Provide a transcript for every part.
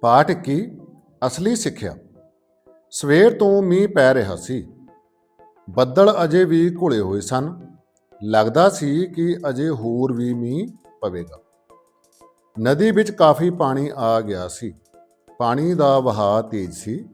ਪਾਠ 21 ਅਸਲੀ ਸਿੱਖਿਆ? ਸਵੇਰ ਤੋਂ ਮੀਂਹ ਪੈ ਰਿਹਾ ਸੀ। ਬੱਦਲ ਅਜੇ ਵੀ ਘੁਲੇ ਹੋਏ ਸਨ। ਲੱਗਦਾ ਸੀ ਕਿ ਅਜੇ ਹੋਰ ਵੀ ਮੀਂਹ ਪਵੇਗਾ। ਨਦੀ ਵਿੱਚ ਕਾਫੀ ਪਾਣੀ ਆ ਗਿਆ ਸੀ। ਪਾਣੀ ਦਾ ਵਹਾਅ ਤੇਜ਼ ਸੀ।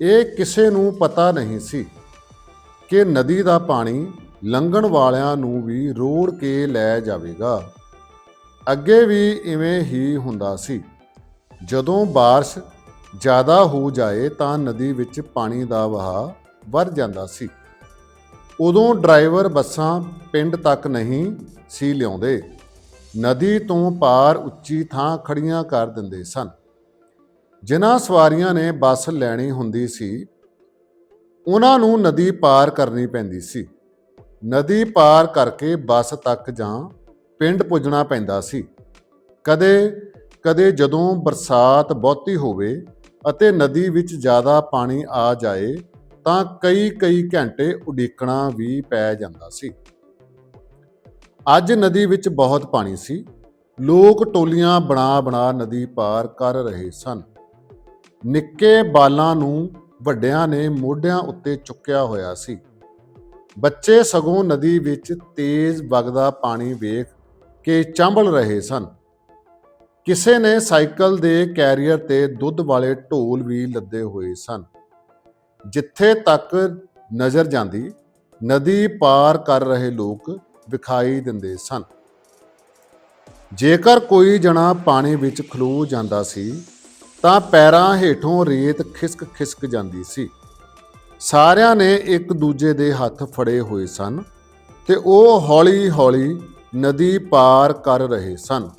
ਇਹ ਕਿਸੇ ਨੂੰ ਪਤਾ ਨਹੀਂ ਸੀ ਕਿ ਨਦੀ ਦਾ ਪਾਣੀ ਲੰਘਣ ਵਾਲਿਆਂ ਨੂੰ ਵੀ ਰੋੜ ਕੇ ਲੈ ਜਾਵੇਗਾ। ਅੱਗੇ ਵੀ ਇਵੇਂ ਹੀ ਹੁੰਦਾ ਸੀ। ਜਦੋਂ بارش ਜ਼ਿਆਦਾ ਹੋ ਜਾਏ ਤਾਂ ਨਦੀ ਵਿੱਚ ਪਾਣੀ ਦਾ ਵਹਾਅ ਵੱਧ ਜਾਂਦਾ ਸੀ ਉਦੋਂ ਡਰਾਈਵਰ ਬੱਸਾਂ ਪਿੰਡ ਤੱਕ ਨਹੀਂ ਸੀ ਲਿਆਉਂਦੇ ਨਦੀ ਤੋਂ ਪਾਰ ਉੱਚੀ ਥਾਂ ਖੜੀਆਂ ਕਰ ਦਿੰਦੇ ਸਨ ਜਿਨ੍ਹਾਂ ਸਵਾਰੀਆਂ ਨੇ ਬੱਸ ਲੈਣੀ ਹੁੰਦੀ ਸੀ ਉਹਨਾਂ ਨੂੰ ਨਦੀ ਪਾਰ ਕਰਨੀ ਪੈਂਦੀ ਸੀ ਨਦੀ ਪਾਰ ਕਰਕੇ ਬੱਸ ਤੱਕ ਜਾਂ ਪਿੰਡ ਪੁੱਜਣਾ ਪੈਂਦਾ ਸੀ ਕਦੇ ਕਦੇ ਜਦੋਂ ਬਰਸਾਤ ਬਹੁਤੀ ਹੋਵੇ ਅਤੇ ਨਦੀ ਵਿੱਚ ਜ਼ਿਆਦਾ ਪਾਣੀ ਆ ਜਾਏ, ਤਾਂ ਕਈ ਕਈ ਘੰਟੇ ਉਡੀਕਣਾ ਵੀ ਪੈ ਜਾਂਦਾ ਸੀ। ਅੱਜ ਨਦੀ ਵਿੱਚ ਬਹੁਤ ਪਾਣੀ ਸੀ। ਲੋਕ ਟੋਲੀਆਂ ਬਣਾ ਬਣਾ ਨਦੀ ਪਾਰ ਕਰ ਰਹੇ ਸਨ। ਨਿੱਕੇ ਬਾਲਾਂ ਨੂੰ ਵੱਡਿਆਂ ਨੇ ਮੋਢਿਆਂ ਉੱਤੇ ਚੁੱਕਿਆ ਹੋਇਆ ਸੀ। ਬੱਚੇ ਸਗੋਂ ਨਦੀ ਵਿੱਚ ਤੇਜ਼ ਵਗਦਾ ਪਾਣੀ ਵੇਖ ਕੇ ਚੰਬਲ ਰਹੇ ਸਨ। ਕਿਸੇ ਨੇ ਸਾਈਕਲ ਦੇ ਕੈਰੀਅਰ ਤੇ ਦੁੱਧ ਵਾਲੇ ਢੋਲ ਵੀ ਲੱਦੇ ਹੋਏ ਸਨ। ਜਿੱਥੇ ਤੱਕ ਨਜ਼ਰ ਜਾਂਦੀ, ਨਦੀ ਪਾਰ ਕਰ ਰਹੇ ਲੋਕ ਵਿਖਾਈ ਦਿੰਦੇ ਸਨ। ਜੇਕਰ ਕੋਈ ਜਣਾ ਪਾਣੀ ਵਿੱਚ ਖਲੋ ਜਾਂਦਾ ਸੀ, ਤਾਂ ਪੈਰਾਂ ਹੇਠੋਂ ਰੇਤ ਖਿਸਕ ਖਿਸਕ ਜਾਂਦੀ ਸੀ। ਸਾਰਿਆਂ ਨੇ ਇੱਕ ਦੂਜੇ ਦੇ ਹੱਥ ਫੜੇ ਹੋਏ ਸਨ ਤੇ ਉਹ ਹੌਲੀ-ਹੌਲੀ ਨਦੀ ਪਾਰ ਕਰ ਰਹੇ ਸਨ।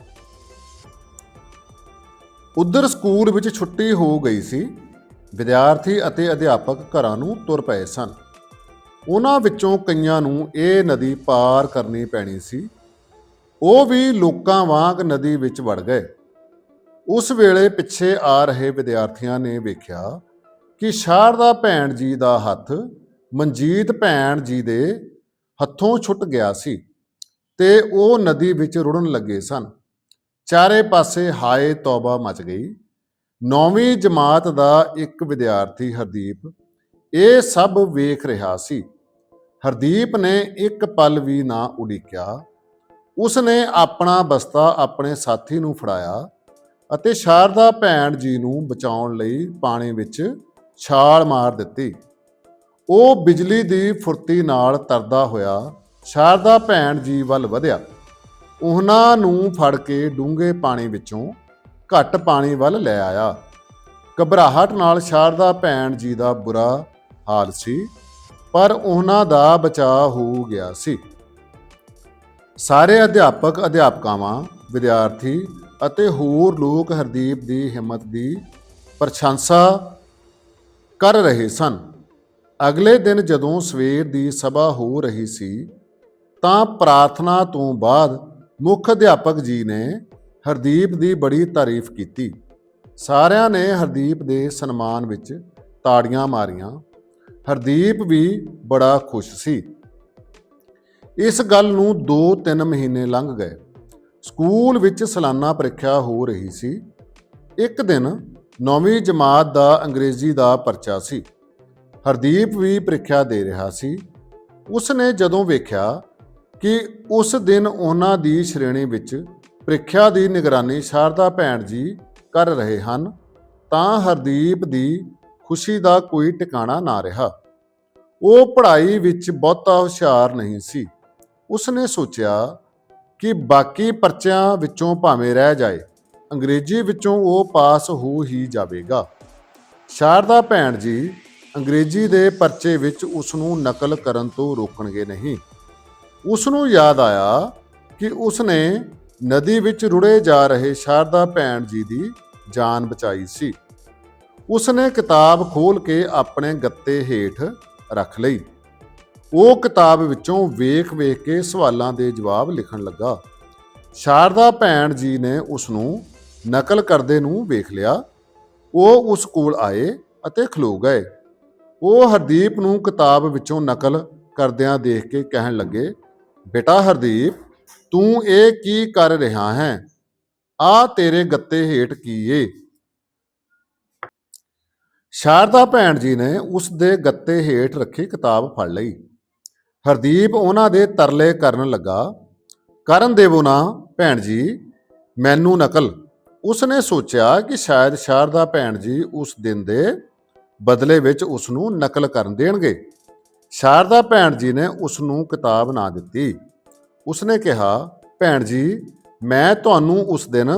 ਉਧਰ ਸਕੂਲ ਵਿੱਚ ਛੁੱਟੀ ਹੋ ਗਈ ਸੀ, ਵਿਦਿਆਰਥੀ ਅਤੇ ਅਧਿਆਪਕ ਘਰਾਂ ਨੂੰ ਤੁਰ ਪਏ ਸਨ। ਉਹਨਾਂ ਵਿੱਚੋਂ ਕਈਆਂ ਨੂੰ ਇਹ ਨਦੀ ਪਾਰ ਕਰਨੀ ਪੈਣੀ ਸੀ। ਉਹ ਵੀ ਲੋਕਾਂ ਵਾਂਗ ਨਦੀ ਵਿੱਚ ਵੜ ਗਏ। ਉਸ ਵੇਲੇ ਪਿੱਛੇ ਆ ਰਹੇ ਵਿਦਿਆਰਥੀਆਂ ਨੇ ਵੇਖਿਆ ਕਿ ਸ਼ਾਰਦਾ ਭੈਣ ਜੀ ਦਾ ਹੱਥ ਮਨਜੀਤ ਭੈਣ ਜੀ ਦੇ ਹੱਥੋਂ ਛੁੱਟ ਗਿਆ ਸੀ ਤੇ ਉਹ ਨਦੀ ਵਿੱਚ ਰੁੜਨ ਲੱਗੇ ਸਨ। ਚਾਰੇ ਪਾਸੇ ਹਾਏ ਤੌਬਾ ਮਚ ਗਈ। ਨੌਵੀਂ ਜਮਾਤ ਦਾ ਇੱਕ ਵਿਦਿਆਰਥੀ ਹਰਦੀਪ ਇਹ ਸਭ ਵੇਖ ਰਿਹਾ ਸੀ। ਹਰਦੀਪ ਨੇ ਇੱਕ ਪਲ ਵੀ ਨਾ ਉਡੀਕਿਆ। ਉਸਨੇ ਆਪਣਾ ਬਸਤਾ ਆਪਣੇ ਸਾਥੀ ਨੂੰ ਫੜਾਇਆ ਅਤੇ ਸ਼ਾਰਦਾ ਭੈਣ ਜੀ ਨੂੰ ਬਚਾਉਣ ਲਈ ਪਾਣੀ ਵਿੱਚ ਛਾਲ ਮਾਰ ਦਿੱਤੀ। ਉਹ ਬਿਜਲੀ ਦੀ ਫੁਰਤੀ ਨਾਲ ਤਰਦਾ ਹੋਇਆ ਸ਼ਾਰਦਾ ਭੈਣ ਜੀ ਵੱਲ ਵਧਿਆ। ਉਹਨਾਂ ਨੂੰ ਫੜ ਕੇ ਡੂੰਘੇ ਪਾਣੀ ਵਿੱਚੋਂ ਘੱਟ ਪਾਣੀ ਵੱਲ ਲੈ ਆਇਆ। ਘਬਰਾਹਟ ਨਾਲ ਸ਼ਾਰਦਾ ਭੈਣ ਜੀ ਦਾ ਬੁਰਾ ਹਾਲ ਸੀ, ਪਰ ਉਹਨਾਂ ਦਾ ਬਚਾਅ ਹੋ ਗਿਆ ਸੀ। ਸਾਰੇ ਅਧਿਆਪਕ, ਅਧਿਆਪਕਾਵਾਂ, ਵਿਦਿਆਰਥੀ ਅਤੇ ਹੋਰ ਲੋਕ ਹਰਦੀਪ ਦੀ ਹਿੰਮਤ ਦੀ ਪ੍ਰਸ਼ੰਸਾ ਕਰ ਰਹੇ ਸਨ। ਅਗਲੇ ਦਿਨ ਜਦੋਂ ਸਵੇਰ ਦੀ ਸਭਾ ਹੋ ਰਹੀ ਸੀ, ਤਾਂ ਪ੍ਰਾਰਥਨਾ ਤੋਂ ਬਾਅਦ ਮੁੱਖ ਅਧਿਆਪਕ ਜੀ ਨੇ ਹਰਦੀਪ ਦੀ ਬੜੀ ਤਾਰੀਫ ਕੀਤੀ। ਸਾਰਿਆਂ ਨੇ ਹਰਦੀਪ ਦੇ ਸਨਮਾਨ ਵਿੱਚ ਤਾੜੀਆਂ ਮਾਰੀਆਂ। ਹਰਦੀਪ ਵੀ ਬੜਾ ਖੁਸ਼ ਸੀ। ਇਸ ਗੱਲ ਨੂੰ 2-3 ਮਹੀਨੇ ਲੰਘ ਗਏ। ਸਕੂਲ ਵਿੱਚ ਸਾਲਾਨਾ ਪ੍ਰੀਖਿਆ ਹੋ ਰਹੀ ਸੀ। ਇੱਕ ਦਿਨ ਨੌਵੀਂ ਜਮਾਤ ਦਾ ਅੰਗਰੇਜ਼ੀ ਦਾ ਪਰਚਾ ਸੀ। ਹਰਦੀਪ ਵੀ ਪ੍ਰੀਖਿਆ ਦੇ ਰਿਹਾ ਸੀ। ਉਸ ਨੇ ਜਦੋਂ ਵੇਖਿਆ ਕਿ ਉਸ ਦਿਨ ਉਹਨਾਂ ਦੀ ਸ਼੍ਰੇਣੀ ਵਿੱਚ ਪ੍ਰੀਖਿਆ ਦੀ ਨਿਗਰਾਨੀ ਸ਼ਾਰਦਾ ਭੈਣ ਜੀ ਕਰ ਰਹੇ ਹਨ, ਤਾਂ ਹਰਦੀਪ ਦੀ ਖੁਸ਼ੀ ਦਾ ਕੋਈ ਟਿਕਾਣਾ ਨਾ ਰਿਹਾ। ਉਹ ਪੜ੍ਹਾਈ ਵਿੱਚ ਬਹੁਤਾ ਹੁਸ਼ਿਆਰ ਨਹੀਂ ਸੀ। ਉਸਨੇ ਸੋਚਿਆ ਕਿ ਬਾਕੀ ਪਰਚਿਆਂ ਵਿੱਚੋਂ ਭਾਵੇਂ ਰਹਿ ਜਾਏ, ਅੰਗਰੇਜ਼ੀ ਵਿੱਚੋਂ ਉਹ ਪਾਸ ਹੋ ਹੀ ਜਾਵੇਗਾ। ਸ਼ਾਰਦਾ ਭੈਣ ਜੀ ਅੰਗਰੇਜ਼ੀ ਦੇ ਪਰਚੇ ਵਿੱਚ ਉਸ ਨੂੰ ਨਕਲ ਕਰਨ ਤੋਂ ਰੋਕਣਗੇ ਨਹੀਂ। ਉਸ ਨੂੰ ਯਾਦ ਆਇਆ ਕਿ ਉਸ ਨੇ ਨਦੀ ਵਿੱਚ ਰੁੜੇ ਜਾ ਰਹੇ ਸ਼ਾਰਦਾ ਭੈਣ ਜੀ ਦੀ ਜਾਨ ਬਚਾਈ ਸੀ। ਉਸ ਨੇ ਕਿਤਾਬ ਖੋਲ ਕੇ ਆਪਣੇ ਗੱਤੇ ਹੇਠ ਰੱਖ ਲਈ। ਉਹ ਕਿਤਾਬ ਵਿੱਚੋਂ ਵੇਖ-ਵੇਖ ਕੇ ਸਵਾਲਾਂ ਦੇ ਜਵਾਬ ਲਿਖਣ ਲੱਗਾ। ਸ਼ਾਰਦਾ ਭੈਣ ਜੀ ਨੇ ਉਸ ਨੂੰ ਨਕਲ ਕਰਦੇ ਨੂੰ ਵੇਖ ਲਿਆ। ਉਹ ਉਸ ਕੋਲ ਆਏ ਅਤੇ ਖਲੋ ਗਏ। ਉਹ ਹਰਦੀਪ ਨੂੰ ਕਿਤਾਬ ਵਿੱਚੋਂ ਨਕਲ ਕਰਦਿਆਂ ਦੇਖ ਕੇ ਕਹਿਣ ਲੱਗੇ ਬੇਟਾ ਹਰਦੀਪ, ਤੂੰ ਇਹ ਕੀ ਕਰ ਰਿਹਾ ਹੈ? ਆ ਤੇਰੇ ਗੱਤੇ ਹੇਠ ਕੀ ਏ? ਸ਼ਾਰਦਾ ਭੈਣ ਜੀ ਨੇ ਉਸ ਦੇ ਗੱਤੇ ਹੇਠ ਰੱਖੀ ਕਿਤਾਬ ਫੜ ਲਈ। ਹਰਦੀਪ ਉਹਨਾਂ ਦੇ ਤਰਲੇ ਕਰਨ ਲੱਗਾ। ਕਰਨ ਦੇਵੋ ਨਾ, ਭੈਣ ਜੀ, ਮੈਨੂੰ ਨਕਲ। ਉਸਨੇ ਸੋਚਿਆ ਕਿ ਸ਼ਾਇਦ ਸ਼ਾਰਦਾ ਭੈਣ ਜੀ ਉਸ ਦਿਨ ਦੇ ਬਦਲੇ ਵਿੱਚ ਉਸ ਨੂੰ ਨਕਲ ਕਰਨ ਦੇਣਗੇ। ਸ਼ਾਰਦਾ ਭੈਣ ਜੀ ਨੇ ਉਸ ਨੂੰ ਕਿਤਾਬ ਨਾ ਦਿੱਤੀ। ਉਸਨੇ ਕਿਹਾ, ਭੈਣ ਜੀ, ਮੈਂ ਤੁਹਾਨੂੰ ਉਸ ਦਿਨ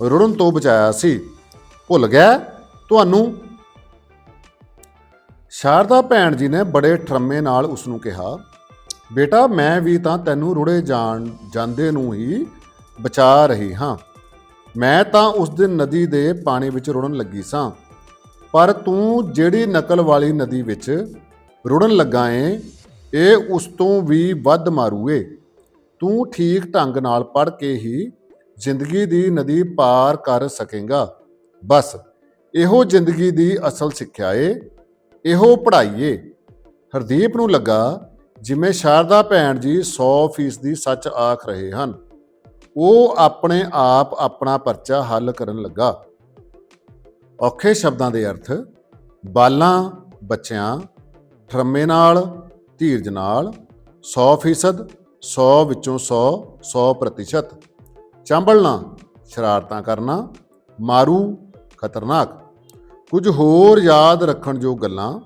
ਰੁੜਨ ਤੋਂ ਬਚਾਇਆ ਸੀ। ਭੁੱਲ ਗਿਆ ਤੁਹਾਨੂੰ? ਸ਼ਾਰਦਾ ਭੈਣ ਜੀ ਨੇ ਬੜੇ ਠਰਮੇ ਨਾਲ ਉਸ ਨੂੰ ਕਿਹਾ, ਬੇਟਾ, ਮੈਂ ਵੀ ਤਾਂ ਤੈਨੂੰ ਰੁੜੇ ਜਾਣ, ਜਾਂਦੇ ਨੂੰ ਹੀ ਬਚਾ ਰਹੀ ਹਾਂ। ਮੈਂ ਤਾਂ ਉਸ ਦਿਨ ਨਦੀ ਦੇ ਪਾਣੀ ਵਿੱਚ ਰੁੜਨ ਲੱਗੀ ਸਾਂ। ਪਰ ਤੂੰ ਜਿਹੜੀ ਨਕਲ ਵਾਲੀ ਨਦੀ ਵਿੱਚ ਰੁੜਨ ਲੱਗਾ ਏ, ਇਹ ਉਸ ਤੋਂ ਵੀ ਵੱਧ ਮਾਰੂਏ। ਤੂੰ ਠੀਕ ਢੰਗ ਨਾਲ ਪੜ੍ਹ ਕੇ ਹੀ ਜ਼ਿੰਦਗੀ ਦੀ ਨਦੀ ਪਾਰ ਕਰ ਸਕੇਗਾ। ਬਸ, ਇਹੋ ਜ਼ਿੰਦਗੀ ਦੀ ਅਸਲ ਸਿੱਖਿਆ ਏ, ਇਹੋ ਪੜ੍ਹਾਈ ਏ। ਹਰਦੀਪ ਨੂੰ ਲੱਗਾ ਜਿਵੇਂ ਸ਼ਾਰਦਾ ਭੈਣ ਜੀ 100% ਦੀ ਸੱਚ ਆਖ ਰਹੇ ਹਨ। ਉਹ ਆਪਣੇ ਆਪ ਆਪਣਾ ਪਰਚਾ ਹੱਲ ਕਰਨ ਲੱਗਾ। ਔਖੇ ਸ਼ਬਦਾਂ ਦੇ ਅਰਥ, ਬਾਲਾਂ, ਬੱਚਿਆਂ ਠਰਮੇ ਨਾਲ, ਧੀਰਜ ਨਾਲ 100% 100 ਵਿੱਚੋਂ 100 100% ਚੰਬਲਣਾ, ਸ਼ਰਾਰਤਾਂ ਕਰਨਾ, ਮਾਰੂ, ਖਤਰਨਾਕ। ਕੁਝ ਹੋਰ ਯਾਦ ਰੱਖਣ ਜੋ ਗੱਲਾਂ।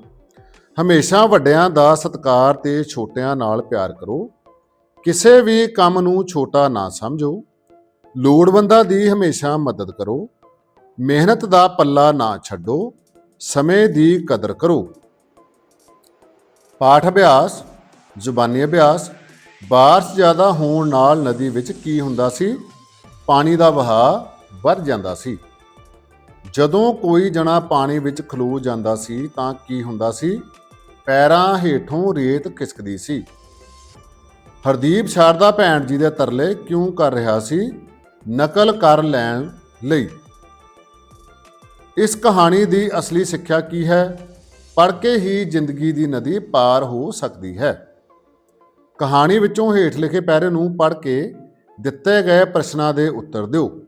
ਹਮੇਸ਼ਾ ਵੱਡਿਆਂ ਦਾ ਸਤਿਕਾਰ ਤੇ ਛੋਟਿਆਂ ਨਾਲ ਪਿਆਰ ਕਰੋ। ਕਿਸੇ ਵੀ ਕੰਮ ਨੂੰ ਛੋਟਾ ਨਾ ਸਮਝੋ। ਲੋੜਵੰਦਾਂ ਦੀ ਹਮੇਸ਼ਾ ਮਦਦ ਕਰੋ। ਮਿਹਨਤ ਦਾ ਪੱਲਾ ਨਾ ਛੱਡੋ। ਸਮੇਂ ਦੀ ਕਦਰ ਕਰੋ। ਪਾਠ ਅਭਿਆਸ, ਜ਼ੁਬਾਨੀ ਅਭਿਆਸ, ਬਾਰਿਸ਼ ਜ਼ਿਆਦਾ ਹੋਣ ਨਾਲ ਨਦੀ ਵਿੱਚ ਕੀ ਹੁੰਦਾ ਸੀ? ਪਾਣੀ ਦਾ ਵਹਾਅ ਵੱਧ ਜਾਂਦਾ ਸੀ। ਜਦੋਂ ਕੋਈ ਜਣਾ ਪਾਣੀ ਵਿੱਚ ਖਲੋ ਜਾਂਦਾ ਸੀ ਤਾਂ ਕੀ ਹੁੰਦਾ ਸੀ? ਪੈਰਾਂ ਹੇਠੋਂ ਰੇਤ ਖਿਸਕਦੀ ਸੀ। ਹਰਦੀਪ ਸ਼ਾਰਦਾ ਭੈਣ ਜੀ ਦੇ ਤਰਲੇ ਕਿਉਂ ਕਰ ਰਿਹਾ ਸੀ? ਨਕਲ ਕਰ ਲੈਣ ਲਈ। ਇਸ ਕਹਾਣੀ ਦੀ ਅਸਲੀ ਸਿੱਖਿਆ ਕੀ ਹੈ? ਪੜ੍ਹ ਕੇ ਹੀ ਜ਼ਿੰਦਗੀ ਦੀ ਨਦੀ ਪਾਰ ਹੋ ਸਕਦੀ ਹੈ। ਕਹਾਣੀ ਵਿੱਚੋਂ ਹੇਠ ਲਿਖੇ ਪੈਰੇ ਨੂੰ ਪੜ੍ਹ ਕੇ ਦਿੱਤੇ ਗਏ ਪ੍ਰਸ਼ਨਾਂ ਦੇ ਉੱਤਰ ਦਿਓ।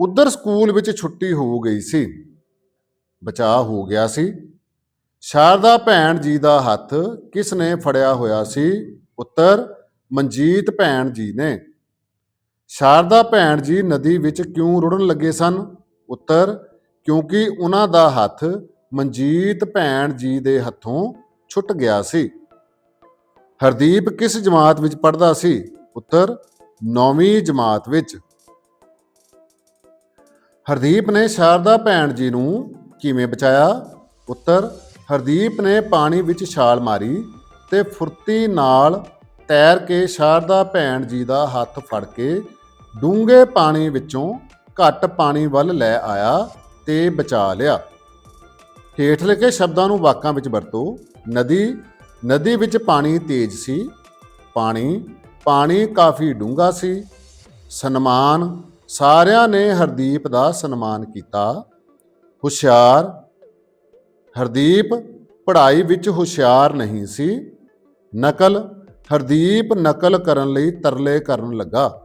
ਉਧਰ ਸਕੂਲ ਵਿੱਚ ਛੁੱਟੀ ਹੋ ਗਈ ਸੀ। ਬਚਾਅ ਹੋ ਗਿਆ ਸੀ। ਸ਼ਾਰਦਾ ਭੈਣ ਜੀ ਦਾ ਹੱਥ ਕਿਸ ਨੇ ਫੜਿਆ ਹੋਇਆ ਸੀ? ਉੱਤਰ, ਮਨਜੀਤ ਭੈਣ ਜੀ ਨੇ। ਸ਼ਾਰਦਾ ਭੈਣ ਜੀ ਨਦੀ ਵਿੱਚ ਕਿਉਂ ਰੁੜਨ ਲੱਗੇ ਸਨ? ਉੱਤਰ, ਕਿਉਂਕਿ ਉਹਨਾਂ ਦਾ ਹੱਥ ਮਨਜੀਤ ਭੈਣ ਜੀ ਦੇ ਹੱਥੋਂ ਛੁੱਟ ਗਿਆ ਸੀ। ਹਰਦੀਪ ਕਿਸ ਜਮਾਤ ਵਿੱਚ ਪੜ੍ਹਦਾ ਸੀ? ਪੁੱਤਰ 9ਵੀਂ ਜਮਾਤ ਵਿੱਚ। ਹਰਦੀਪ ਨੇ ਸ਼ਾਰਦਾ ਭੈਣ ਜੀ ਨੂੰ ਕਿਵੇਂ ਬਚਾਇਆ? ਪੁੱਤਰ ਹਰਦੀਪ ਨੇ ਪਾਣੀ ਵਿੱਚ ਛਾਲ ਮਾਰੀ ਤੇ ਫੁਰਤੀ ਨਾਲ ਤੈਰ ਕੇ ਸ਼ਾਰਦਾ ਭੈਣ ਜੀ ਦਾ ਹੱਥ ਫੜ ਕੇ ਡੂੰਘੇ ਪਾਣੀ ਵਿੱਚੋਂ ਘੱਟ ਪਾਣੀ ਵੱਲ ਲੈ ਆਇਆ ਤੇ ਬਚਾ ਲਿਆ। ਹੇਠ ਲਿਖੇ ਸ਼ਬਦਾਂ ਨੂੰ ਵਾਕਾਂ ਵਿੱਚ ਵਰਤੋ। ਨਦੀ ਨਦੀ ਵਿੱਚ ਪਾਣੀ ਤੇਜ਼ ਸੀ। ਪਾਣੀ ਪਾਣੀ ਕਾਫੀ ਡੂੰਘਾ ਸੀ। ਸਨਮਾਨ, ਸਾਰਿਆਂ ਨੇ ਹਰਦੀਪ ਦਾ ਸਨਮਾਨ ਕੀਤਾ। ਹੁਸ਼ਿਆਰ, ਹਰਦੀਪ ਪੜ੍ਹਾਈ ਵਿੱਚ ਹੁਸ਼ਿਆਰ ਨਹੀਂ ਸੀ। ਨਕਲ, ਹਰਦੀਪ ਨਕਲ ਕਰਨ ਲਈ ਤਰਲੇ ਕਰਨ ਲੱਗਾ।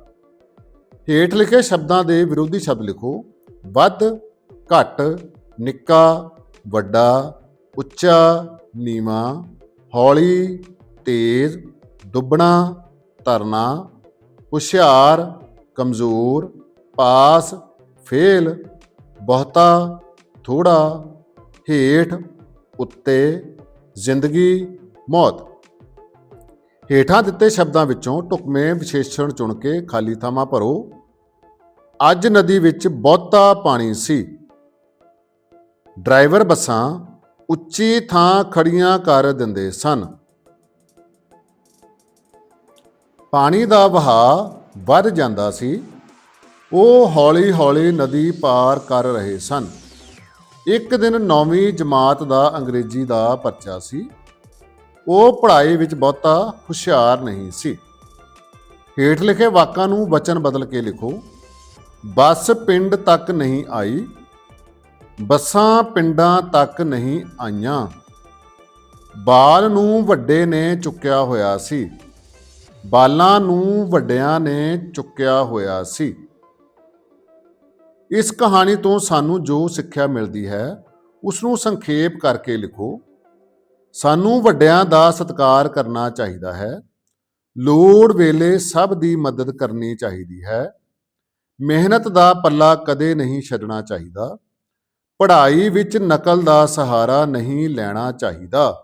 ਹੇਠ ਲਿਖੇ ਸ਼ਬਦਾਂ ਦੇ ਵਿਰੋਧੀ ਸ਼ਬਦ ਲਿਖੋ। ਵੱਧ, ਘੱਟ, ਨਿੱਕਾ ਵੱਡਾ, ਉੱਚਾ, ਨੀਵਾਂ, ਹੌਲੀ, ਤੇਜ਼, ਦੁੱਬਣਾ, ਧਰਨਾ, ਹੁਸ਼ਿਆਰ, ਕਮਜ਼ੋਰ, ਪਾਸ, ਫੇਲ, ਬਹੁਤਾ, ਥੋੜਾ, ਹੇਠ, ਉੱਤੇ, ਜ਼ਿੰਦਗੀ, ਮੌਤ। ਹੇਠਾਂ ਦਿੱਤੇ ਸ਼ਬਦਾਂ ਵਿੱਚੋਂ ਢੁਕਵੇਂ ਵਿਸ਼ੇਸ਼ਣ ਚੁਣ ਕੇ ਖਾਲੀ ਥਾਵਾਂ ਭਰੋ। ਅੱਜ ਨਦੀ ਵਿੱਚ ਬਹੁਤਾ ਪਾਣੀ ਸੀ। ਡਰਾਈਵਰ ਬੱਸਾਂ ਉੱਚੀ ਥਾਂ ਖੜੀਆਂ ਕਰ ਦਿੰਦੇ ਸਨ। ਪਾਣੀ ਦਾ ਵਹਾਅ ਵੱਧ ਜਾਂਦਾ ਸੀ। ਉਹ ਹੌਲੀ-ਹੌਲੀ ਨਦੀ ਪਾਰ ਕਰ ਰਹੇ ਸਨ। ਇੱਕ ਦਿਨ ਨੌਵੀਂ ਜਮਾਤ ਦਾ ਅੰਗਰੇਜ਼ੀ ਦਾ ਪਰਚਾ ਸੀ। ਉਹ ਪੜ੍ਹਾਈ ਵਿੱਚ ਬਹੁਤਾ ਹੁਸ਼ਿਆਰ ਨਹੀਂ ਸੀ। ਹੇਠ ਲਿਖੇ ਵਾਕਾਂ ਨੂੰ ਵਚਨ ਬਦਲ ਕੇ ਲਿਖੋ, ਬੱਸ ਪਿੰਡ ਤੱਕ ਨਹੀਂ ਆਈ। ਬੱਸਾਂ ਪਿੰਡਾਂ ਤੱਕ ਨਹੀਂ ਆਈਆਂ। ਬਾਲ ਨੂੰ ਵੱਡੇ ਨੇ ਚੁੱਕਿਆ ਹੋਇਆ ਸੀ। ਬਾਲਾਂ ਨੂੰ ਵੱਡਿਆਂ ਨੇ ਚੁੱਕਿਆ ਹੋਇਆ ਸੀ। ਇਸ ਕਹਾਣੀ ਤੋਂ ਸਾਨੂੰ ਜੋ ਸਿੱਖਿਆ ਮਿਲਦੀ ਹੈ ਉਸ ਨੂੰ ਸੰਖੇਪ ਕਰਕੇ ਲਿਖੋ। ਸਾਨੂੰ ਵੱਡਿਆਂ ਦਾ ਸਤਿਕਾਰ ਕਰਨਾ ਚਾਹੀਦਾ ਹੈ। ਲੋੜ ਵੇਲੇ ਸਭ ਦੀ ਮਦਦ ਕਰਨੀ ਚਾਹੀਦੀ ਹੈ। ਮਿਹਨਤ ਦਾ ਪੱਲਾ ਕਦੇ ਨਹੀਂ ਛੱਡਣਾ ਚਾਹੀਦਾ। ਪੜ੍ਹਾਈ ਵਿੱਚ ਨਕਲ ਦਾ ਸਹਾਰਾ ਨਹੀਂ ਲੈਣਾ ਚਾਹੀਦਾ।